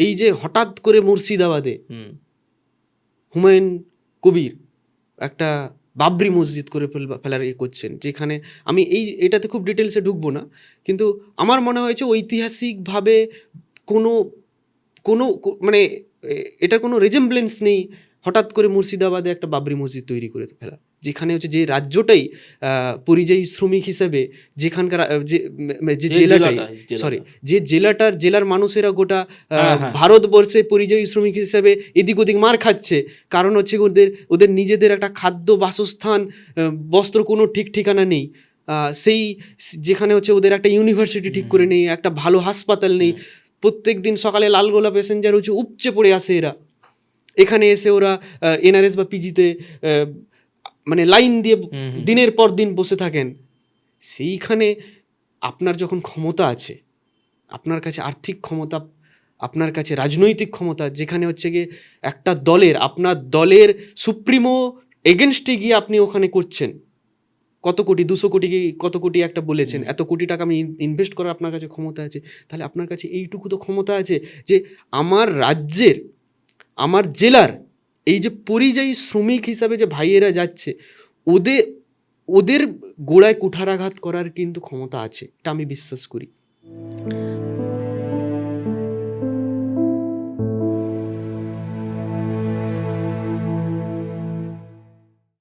এই যে হঠাৎ করে মুর্শিদাবাদে হুম। হুমায়ুন কবির একটা বাবরি মসজিদ করে ফেল- ফেলার ইয়ে করছেন যেখানে আমি এই এটাতে খুব ডিটেলসে ঢুকবো না কিন্তু আমার মনে হয়েছে ঐতিহাসিকভাবে কোনো কোনো মানে এটা এটার কোনো রেজেম্বলেন্স নেই হঠাৎ করে মুর্শিদাবাদে একটা বাবরি মসজিদ তৈরি করে ফেলা যেখানে হচ্ছে যে রাজ্যটাই পরিযায়ী শ্রমিক হিসেবে যেখানকার যে জেলাটাই জেলাটা, জেলাটা। সরি যে জেলাটার জেলার মানুষেরা গোটা আহ, হ্যাঁ, হ্যাঁ। ভারতবর্ষে পরিযায়ী শ্রমিক হিসেবে এদিক ওদিক মার খাচ্ছে। কারণ হচ্ছে ওদের ওদের নিজেদের একটা খাদ্য বাসস্থান বস্ত্র কোনো ঠিক ঠিকানা নেই। সেই যেখানে হচ্ছে ওদের একটা ইউনিভার্সিটি ঠিক করে নেই একটা ভালো হাসপাতাল নেই। প্রত্যেক দিন সকালে লালগোলা প্যাসেঞ্জার হচ্ছে উপচে পড়ে আসে এরা। এখানে এসে ওরা এনআরএস বা পিজিতে মানে লাইন দিয়ে। দিনের পর দিন বসে থাকেন সেইখানে আপনার যখন ক্ষমতা আছে আপনার কাছে আর্থিক ক্ষমতা আপনার কাছে রাজনৈতিক ক্ষমতা যেখানে হচ্ছে গিয়ে একটা দলের আপনার দলের সুপ্রিমো এগেনস্টে গিয়ে আপনি ওখানে করছেন কত কোটি দুশো কোটি কত কোটি একটা বলেছেন এত কোটি টাকা আমি ইনভেস্ট করার আপনার কাছে ক্ষমতা আছে তাহলে আপনার কাছে এইটুকু তো ক্ষমতা আছে যে আমার রাজ্যের আমার জেলার এই যে পরিযায়ী শ্রমিক হিসাবে যে ভাইয়েরা যাচ্ছে ওদের ওদের গোড়ায় কুঠারাঘাত করার কিন্তু ক্ষমতা আছে, এটা আমি বিশ্বাস করি।